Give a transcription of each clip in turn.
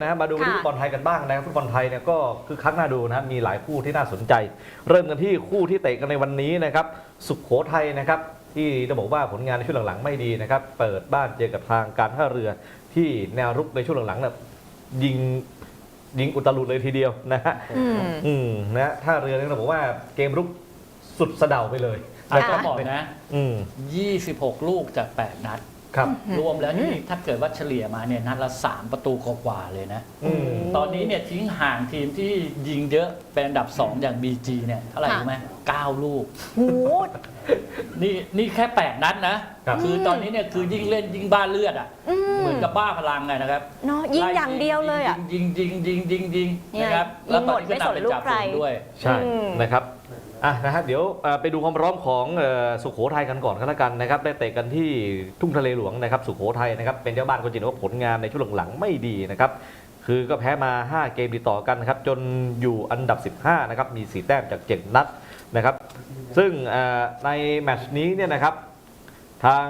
นะฮะมาดูค่ะฟุตบอลไทยกันบ้างนะครับฟุตบอลไทยเนี่ยก็คือคักน่าดูนะครับมีหลายคู่ที่น่าสนใจ เริ่มกันที่คู่ที่เตะกันในวันนี้นะครับสุขโขทัยนะครับที่จะบอกว่าผลงานในช่วงหลังๆไม่ดีนะครับเปิดบ้านเจอกับทางการท่าเรือที่แนวรุกในช่วงหลังๆเนี่ยยิงยิงอุตลุดเลยทีเดียวนะฮะอืมอืมนะท่าเรือเนี่ยเราบอกว่าเกมรุกสุดสะเดาไปเลยอาจนะคจะรับบอกนะอืม26 ลูกจาก 8 นัด ครับ รวมแล้วนี่ถ้าเกิดว่าเฉลี่ยมาเนี่ยนัดละ3ประตูกว่าๆเลยนะ อืม ตอนนี้เนี่ยทิ้งห่างทีมที่ยิงเยอะเป็นอันดับ 2 อย่าง BG เนี่ยเท่าไหร่ค่ะ รู้ไหม9ลูก โห นี่นี่แค่ 8 นัดนะครับ คือตอนนี้เนี่ยคือยิ่งเล่นยิ่งบ้าเลือดอะอืมเหมือนกับบ้าพลังไงนะครับเนาะยิงอย่างเดียวเลยอะ ยิงยิงยิงยิงยิงเนี่ยนะครับยิงหมดแล้วตอนนี้ก็ไม่สนนำเป็นลูกจ่าใคร ฝูงด้วย ใช่อืม นะครับ อะนะฮะเดี๋ยวไปดูความพร้อมของสุโขทัยกันก่อนก็แล้วกันนะครับได้เตะกันที่ทุ่งทะเลหลวงนะครับสุโขทัยนะครับเป็นเจ้าบ้านก็จริงว่าผลงานในช่วงหลังๆไม่ดีนะครับคือก็แพ้มา 5 เกมติดต่อกันนะครับจนอยู่อันดับ 15นะครับมี 4 แต้มจาก 7 นัดนะครับซึ่งในแมตช์นี้เนี่ยนะครับ ทาง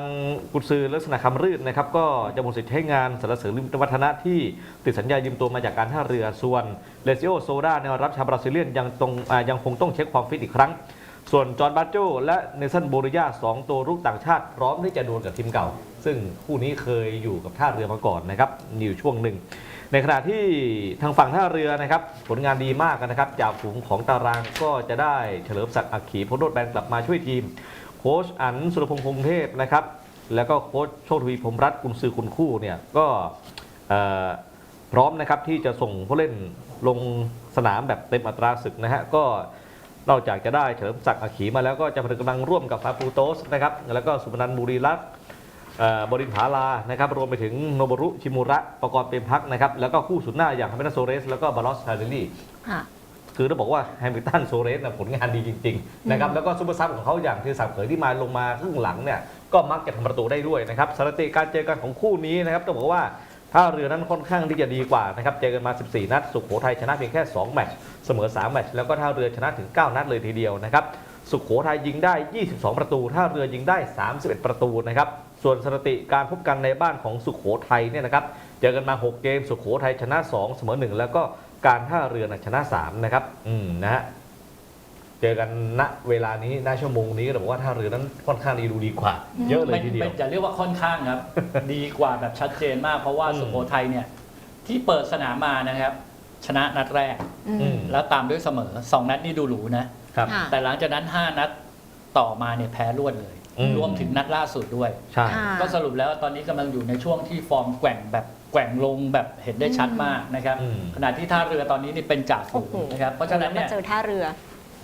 กุญซือลักษณะคำรื่นนะครับก็จะหมดสิทธิ์ใช้งานสารเสริญลิมวัฒนะที่ติดสัญญายืมตัวมาจากการท่าเรือส่วนเลซิโอโซดาแนวรับชาวบราซิเลียนยังตรงยังคงต้องเช็คความฟิตอีกครั้ง ส่วนจอร์นบาโจและเนสันโบริยาสองตัวรุกต่างชาติ พร้อมที่จะดวลกับทีมเก่า ซึ่งคู่นี้เคยอยู่กับท่าเรือมาก่อนนะครับมีอยู่ช่วงหนึ่งในขณะที่ทางฝั่งท่าเรือนะครับ ผลงานดีมากนะครับจากฝูงของตารางก็จะได้เฉลิมศักดิ์อักขีพลโรดแบนกลับมาช่วยทีม โค้ชอันสุรพงษ์พงเทพนะครับ แล้วก็โค้ชโชคทวีพรมรัตน์กุลซือคุณคู่เนี่ยก็พร้อมนะครับที่จะส่งผู้เล่นลงสนามแบบเต็มอัตราศึกนะฮะก็นอกจากจะได้เฉลิมศักดิ์อักขีมาแล้วก็จะผนึกกำลังร่วมกับฟาปูโตสนะครับแล้วก็สุพนันบุรีรัตน์บรินผาลานะครับรวมไปถึงโนบรุชิมุระประกอบเป็นพักนะครับแล้วก็คู่สุดหน้าอย่างฮามินาโซเรส แล้วก็บาลอสทาเดลี่ ค่ะคือต้องบอกว่าแฮมิลตันโซเรสนะผลงานดีจริงๆนะครับแล้วก็ซูเปอร์ซับของเขาอย่างที่สักดิ์เผยที่มาลงมาครึ่งหลังเนี่ยก็มักจะทำประตูได้ด้วยนะครับสถิติการเจอกันของคู่นี้นะครับต้องบอกว่าถ้าเรือนั้นค่อนข้างที่จะดีกว่านะครับ เจอกันมา 14 นัด สุขโขทัยชนะเพียงแค่ 2 แมตช์ เสมอ 3 แมตช์ แล้วก็ท่าเรือชนะถึง 9 นัดเลยทีเดียวนะครับ สุขโขทัยยิงได้ 22 ประตู ท่าเรือยิงได้ 31 ประตูนะครับ ส่วนสถิติการพบกันในบ้านของสุขโขทัยเนี่ยนะครับ เจอกันมา 6 เกม สุขโขทัยชนะ 2 เสมอ 1 แล้วก็ การท่าเรือนะชนะ3นะครับอืมนะฮะเจอกันณเวลานี้ณชั่วโมงนี้ก็ต้องบอกว่าท่าเรือนั้นค่อนข้างดีดูดีกว่า เยอะเลยไม่ทีเดียวไม่จะเรียกว่าค่อนข้างครับ ดีกว่าแบบชัดเจนมาก เพราะว่าอืม สุโขทัยเนี่ยที่เปิดสนามมานะครับ ชนะนัดแรก อือืมมแล้วตามด้วยเสมอสองนัดนี่ดูหรูนะ ครับ ค่ะ แต่หลังจากนั้น 5 นัดต่อมาเนี่ยแพ้รวดเลย อืม รวมถึงนัดล่าสุดด้วย ใช่ ค่ะ ก็สรุปแล้วตอนนี้กำลังอยู่ในช่วงที่ฟอร์มแกว่งแบบ แกว่งลงแบบเห็นได้ชัดมากนะครับ อืม ขณะที่ท่าเรือตอนนี้นี่เป็นจ่าฝูโอ้งโหนะครับ เพราะฉะนั้นเนี่ย มาเจอท่าเรือ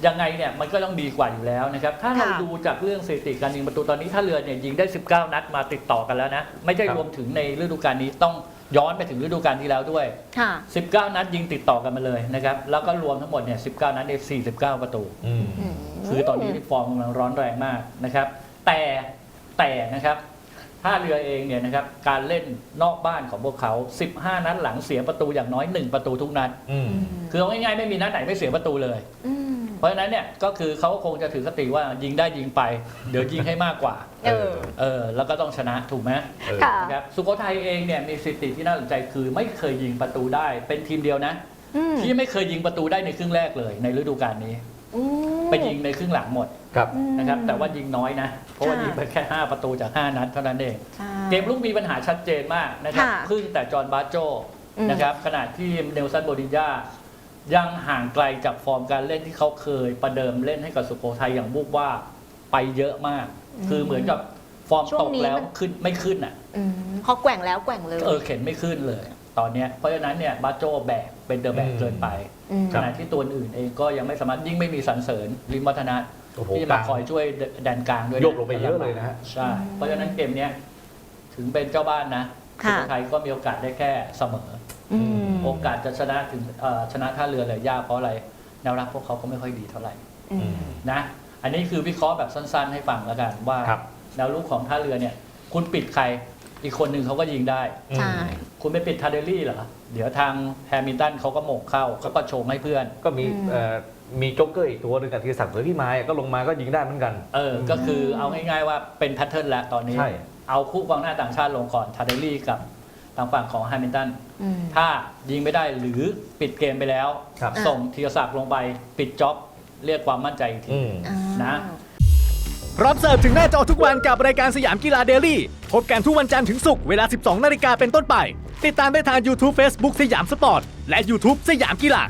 ยังไงเนี่ยมันก็ต้องดีกว่าอยู่แล้วนะครับ ถ้าเราค่ะ ดูจากเรื่องสถิติการยิงประตูตอนนี้ท่าเรือเนี่ยยิงได้ 19 นัดมาติดต่อกันแล้วนะ ไม่ใช่ครับ รวมถึงในฤดูกาลนี้ต้องย้อนไปถึงฤดูกาลที่แล้วด้วย ค่ะ 19 นัดยิงติดต่อกันมาเลยนะครับ แล้วก็รวมทั้งหมดเนี่ย 19 นัดเนี่ย49 ประตูอืมอืม คือตอนนี้ฟอร์มกำลังร้อนแรงมากนะครับ แต่แต่นะครับ ท่าเรือเองเนี่ยนะครับการเล่นนอกบ้านของพวกเขา 15 นัดหลังเสียประตูอย่างน้อย 1 ประตูทุกนัด อืม คือเอาง่ายๆไม่มีนัดไหนไม่เสียประตูเลย อืมเพราะฉะนั้นเนี่ยก็คือเขาก็คงจะถือคติว่ายิงได้ยิงไป เดี๋ยวยิงให้มากกว่าเออ เออแล้วก็ต้องชนะถูกไหมเออ ค่ะ นะครับสุโขทัยเองเนี่ยมีสถิติที่น่าสนใจคือไม่เคยยิงประตูได้เป็นทีมเดียวนะ อืมที่ไม่เคยยิงประตูได้ในครึ่งแรกเลยในฤดูกาลนี้ อืม ไปยิงในครึ่งหลังหมดครับ อืม นะครับ แต่ว่ายิงน้อยนะ เพราะว่าค่ะ ยิงไปแค่ 5 ประตูจาก 5 นัดเท่านั้นเอง ใช่ เกมลุกมีปัญหาชัดเจนมากนะครับค่ะพึ่งแต่จอห์นบาโจอืม นะครับขณะที่เนลสันโบดินยายังห่างไกลจากฟอร์มการเล่นที่เขาเคยประเดิมเล่นให้กับสุโขทัยอย่างบุกว่าไปเยอะมาก คือเหมือนกับฟอร์มช่วตงกนี้แล้วมัน ขึ้นไม่ขึ้นอะ อืมพอแกว่งแล้วแกว่งเลย เออเข็นไม่ขึ้นเลย ตอนเนี้ยเพราะฉะนั้นเนี่ยบาโจแบกเป็นเดอะแบกอืม เกินไปอืม ขณะที่ตัวอื่นเองก็ยังไม่สามารถยิ่งไม่มีสันเสริญลิมวัฒนะโอ้โหที่จะมาคอยช่วยแดนกลางด้วยนะโยกลงไปเยอะเลยนะฮะ ใช่เพราะฉะนั้นเกมเนี้ยถึงเป็นเจ้าบ้านนะสุค่ะ โขทัยก็มีโอกาสได้แค่เสมอ อืมโอกาสจะชนะถึงเอ่อชนะท่าเรือเลยยากเพราะอะไรแนวรับพวกเขาก็ไม่ค่อยดีเท่าไหร่อืม นะอันนี้คือวิเคราะห์แบบสั้นๆ ให้ฟังแล้วกันว่าครับ แนวลูกของท่าเรือเนี่ย คุณปิดใคร อีกคนหนึ่งเขาก็ยิงได้ ใช่ คุณไปปิดทาเดลลี่เหรอ เดี๋ยวทางแฮมิลตันเขาก็หมกเข้าเขาก็โชงให้เพื่อน ก็มีอืม เอ่อมีโจ๊กเกอร์อีกตัวหนึงกับที่สักดิ์เผยพี่ไม้ก็ลงมาก็ยิงได้เหมือนกัน เออ ก็คือเอาง่ายๆว่าเป็นแพทเทิร์นแล้วตอนนี้ ใช่ เอาคู่กองหน้าต่างชาติลงก่อนทาเดลลี่กับทางฝั่งของแฮมิลตัน อืม ถ้ายิงไม่ได้หรือปิดเกมไปแล้ว ครับ อะ ส่งธีรศักดิ์ลงไปปิดจ็อบเรียกความมั่นใจอีกที อืม อ่านะพร้อมเสิร์ฟถึงหน้าจอทุกวันกับรายการสยามกีฬาเดลี่ พบกันทุกวันจันทร์ถึงศุกร์เวลา 12 นาฬิกาเป็นต้นไป ติดตามได้ทาง YouTube Facebook สยามสปอร์ต และ YouTube สยามกีฬา